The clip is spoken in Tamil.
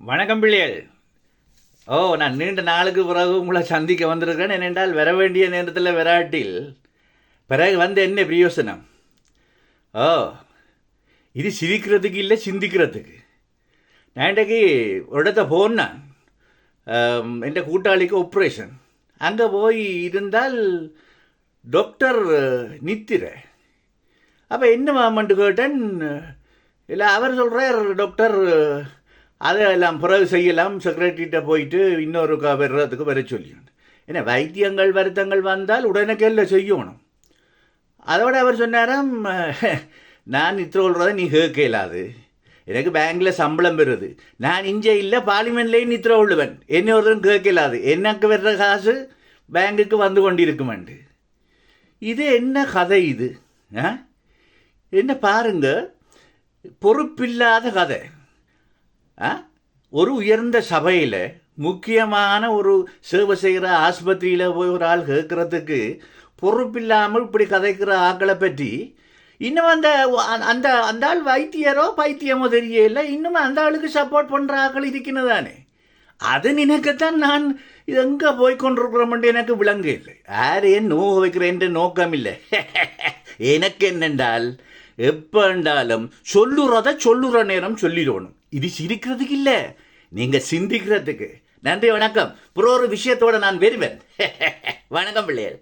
வணக்கம் பிள்ளைகள். ஓ நான் நீண்ட நாளுக்கு பிறகு உங்களை சந்திக்க வந்திருக்கேன் ஏனென்றால் வர வேண்டிய நேரத்தில் வராட்டில் பிறகு வந்து என்ன பிரயோசனம்? ஓ இது சிரிக்கிறதுக்கு இல்லை சிந்திக்கிறதுக்கு. நான் இன்றைக்கு ஒரு இடத்த போனேன். என் கூட்டாளிக்கு ஆப்ரேஷன் அங்கே போய் இருந்தால் டாக்டர் நித்திர. அப்போ என்ன மாமன்ட்டு கேட்டேன். இல்லை அவர் சொல்கிறார் டாக்டர் அதெல்லாம் பிறகு செய்யலாம். செக்ரட்டரிகிட்ட போயிட்டு இன்னொரு வர்றதுக்கு வர சொல்லியும் ஏன்னா வைத்தியங்கள் வருத்தங்கள் வந்தால் உடனே செய்யணும். அதோட அவர் சொன்னாராம் நான் இத்திர சொல்கிறத நீ கேட்க இயலாது. எனக்கு பேங்கில் சம்பளம் பெறுது நான் இங்கே இல்லை பார்லிமெண்ட்லேயும் நித்திர உள்ளவன் என்ன ஒருத்தரும் கேட்க இயலாது. எனக்கு வர்ற காசு பேங்குக்கு வந்து கொண்டிருக்குமெண்டு. இது என்ன கதை இது? ஆ? என்ன பாருங்க பொறுப்பில்லாத கதை. ஒரு உயர்ந்த சபையில் முக்கியமான ஒரு சேவை செய்கிற ஆஸ்பத்திரியில் போய் ஒரு ஆள் கேட்குறதுக்கு பொறுப்பில்லாமல் இப்படி கதைக்கிற ஆக்களை பற்றி இன்னும் அந்த அந்த அந்த ஆள் வைத்தியரோ பைத்தியமோ தெரியல. இன்னும் அந்த ஆளுக்கு சப்போர்ட் பண்ணுற ஆக்கள் இருக்கிறது அது நினைக்கத்தான் நான் இது எங்கே போய் கொண்டிருக்கிறோம்னு எனக்கு விளங்கு இல்லை. யாரையும் நோக வைக்கிறேன் நோக்கம் இல்லை. எனக்கு என்னென்றால் எப்போ என்றாலும் சொல்லுறத சொல்லுற நேரம் சொல்லிடணும். இது சிரிக்கிறதுக்கு இல்லை நீங்கள் சிந்திக்கிறதுக்கு. நன்றி வணக்கம். புற ஒரு விஷயத்தோட நான் வருவேன் வணக்கம் பிள்ளைகள்